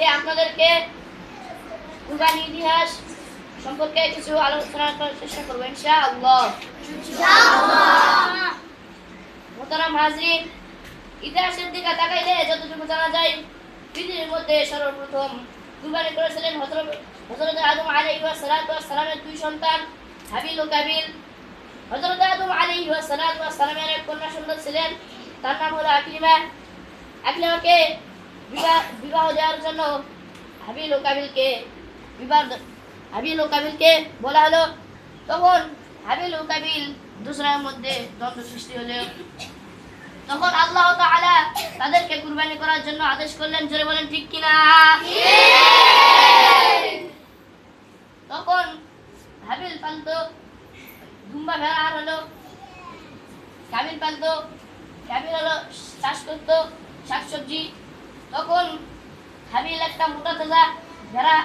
আজকে আপনাদেরকে কুরবানি ইতিহাস সম্পর্কে কিছু আলোচনা করার চেষ্টা করব, ইনশাআল্লাহ। মোহতারাম ইতিহাসের দিকে তাকাইলে যতটুকু জানা যায়, পৃথিবীর মধ্যে সর্বপ্রথম কুরবানি করেছিলেন হযরত আদম ওয়াস সালামের দুই সন্তান, হাবিল ও কাবিল। হযরত আদম ওয়াস সালামের এক কন্যা সন্তান ছিলেন, তার নাম হলো আকলিমা। আকলিমাকে বিবাহ বিবাহ দেওয়ার জন্য হাবিল ও কাবিলকে, বিবাহ হাবিল ও কাবিলকে বলা হলো। তখন হাবিল ও কাবিল দুসরার মধ্যে দ্বন্দ্ব সৃষ্টি হলো। তখন আল্লাহ তাআলা তাদেরকে কুরবানি করার জন্য আদেশ করলেন, জোরে বলেন, ঠিক কিনা? তখন হাবিল পালতো, দুম্বা ভেড়া আর হলো। কাবিল পালতো, কাবিল হলো চাষ করতো, শাকসবজি। তখন হাবিল একটা মোটা তাজা ভেড়া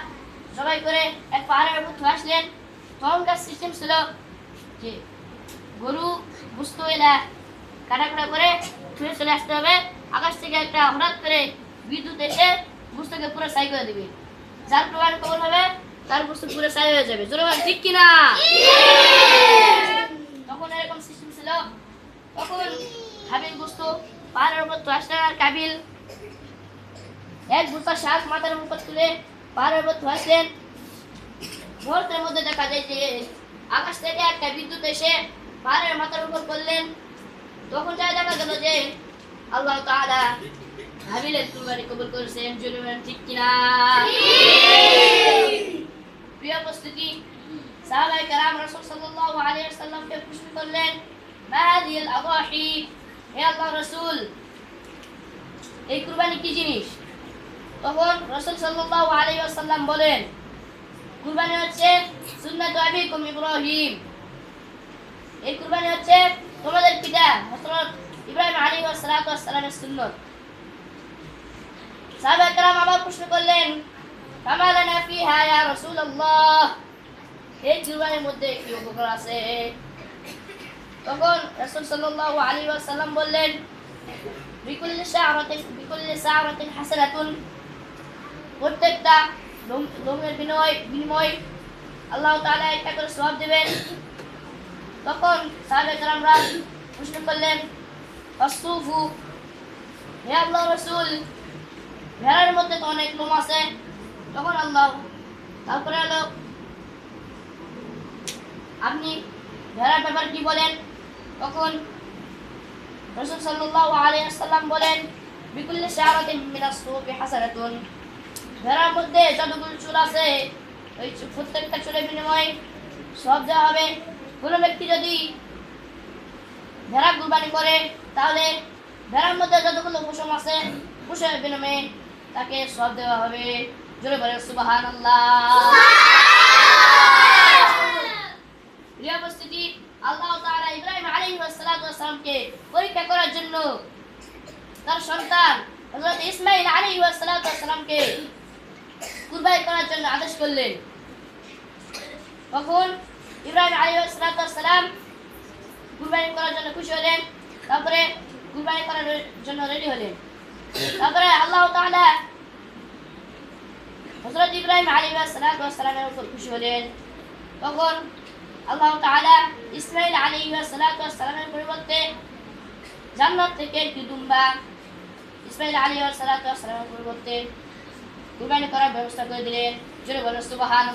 জবাই করে এক পাহাড়ের উপর ধুয়ে আসলেন তখনকার সিস্টেম ছিল যে গরু বুঝতে এলা কাটাকুটা করে ছুঁয়ে চলে আসতে হবে। আকাশ থেকে একটা হঠাৎ করে বিদ্যুৎ এসে বুঝতেকে পুরো সাই করে দিবে। যার প্রমাণ কবল হবে তার বুঝতে পুরো সাই হয়ে যাবে। জোরে বলেন, ঠিক কিনা? তখন এরকম সিস্টেম ছিল। তখন হাবিল বুঝত পাহাড়ের উপর তো আসলেন আর কাবিল এক বুঝতা শাক মাথার উপর তুলে পাহাড়ের উপর তো আসলেন মুহূর্তের মধ্যে দেখা যায় যে আকাশ থেকে একটা বিদ্যুৎ এসে পাহাড়ের মাথার উপর করলেন তখন যা দেখা গেল যে আল্লাহ তাআলা হাবিলের কুরবানি কবুল করেছেন। বলেন, ঠিক কিনা? প্রিয় উপস্থিতি সাহাবায়ে কেরাম রাসূল সাল্লাল্লাহু আলাইহি ওয়াসাল্লামকে প্রশ্ন করলেন মা আদাহি হে আল্লাহ রাসূল এই কুরবানি কি জিনিস? তখন রাসূল সাল্লাল্লাহু আলাইহি ওয়াসাল্লাম বলেন কুরবানি হচ্ছে সুন্নাত আবিকুম ইব্রাহিম এই কুরবানি হচ্ছে তোমাদের পিতা হযরত ইব্রাহিম আলাইহিস সালাতু ওয়াস সালামের সুন্নাত সাহাবা کرام আবার প্রশ্ন করলেন কামা লানা ফিহা ইয়া রাসূলুল্লাহ এই কুরবানির মধ্যে কি উপকার আছে তখন রাসূল সাল্লাল্লাহু আলাইহি ওয়াসাল্লাম বললেন বিকুল্লি শাআরাতিন বিকুল্লি শাআরাতিন হাসানাতুন প্রত্যেকটা লোমের বিনয় বিনিময় আল্লাহ তালা একটা করে সব দেবেন। তখন সাহেবরা প্রশ্ন করলেন অসুফু হে আল্লাহ রসুল, ভেড়ার মধ্যে তো অনেক লোম আছে। তখন আল্লাহ তারপরে হলো আপনি ভেড়ার ব্যাপার কি বলেন? তখন রসুল সাল্লাহ আলিয়া সাল্লাম বলেন, বিকুল্লি শাহরাতিন মিনাস সুফি ভেড়ার মধ্যে যতগুলো চুল আছে, ওই প্রত্যেকটা চুলের বিনিময়ে সব দেওয়া হবে। কোনো ব্যক্তি যদি ভেড়া কুরবানি করে, তাহলে ভেড়ার মধ্যে যতগুলো পশম আছে পশমের বিনিময়ে তাকে সব দেওয়া হবে। জোরে বলে সুবাহান পরীক্ষা করার জন্য তার সন্তান হযরত ইসমাঈল আলাইহিস সালাতু সালামকে কুরবানি করার জন্য আদেশ করলেন। তখন ইব্রাহিম ওয়াস সালাম কুরবানি করার জন্য খুশি হলেন, তারপরে কুরবানি করার জন্য রেডি হলেন। তারপরে আল্লাহ তাআলা হযরত ইব্রাহিম সালাতু সালামের উপর খুশি হলেন। তখন আল্লাহ তাআলা ইসমাইল আলী সালাতু ওয়াস সালামের পরিবর্তে জান্নাত থেকে একটি দুম্বা ইসমাঈল আলাইহিস সালাতু ওয়াস সালামের পরিবর্তে কুরবানি করার ব্যবস্থা করে দিলেন জোরে বলো সুবাহান